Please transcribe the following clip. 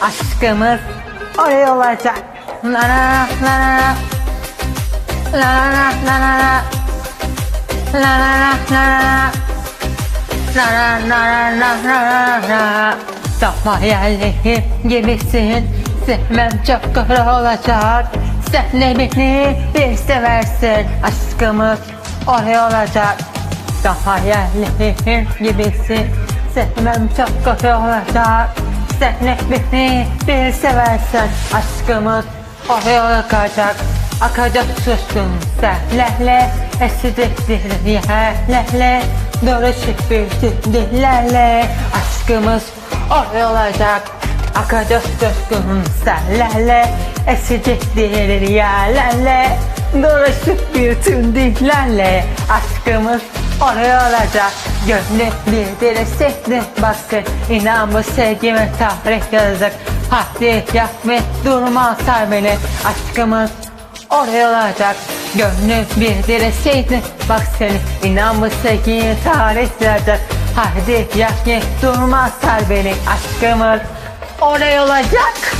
aşkımız oraya olacak. La la la la la la la la la la la la la la La la la la la la la Sapma yerleri gibisin Sevmem çok kara olacak Sen de beni bir seversin Aşkımız oraya olacak Daha yerleri gibisin Sevmem çok kara olacak Sen de beni bir seversin Aşkımız oraya olacak Akacak suskun senlerle Esecek yerlerle Dolaşık bir dillerle. Aşkımız oraya olacak Akacak suskun senlerle Esecek yerlerle Dolaşık bir dillerle. Aşkımız oraya olacak Gönlü deresi ne bastı İnanma sevgime tarih yazacak Haddi yakma durma sar beni Aşkımız oraya olacak. Gönlü bir dereseydi bak seni İnanma sevgime tarih yazacak Haydi yakma durma sar beni Aşkımız oraya olacak.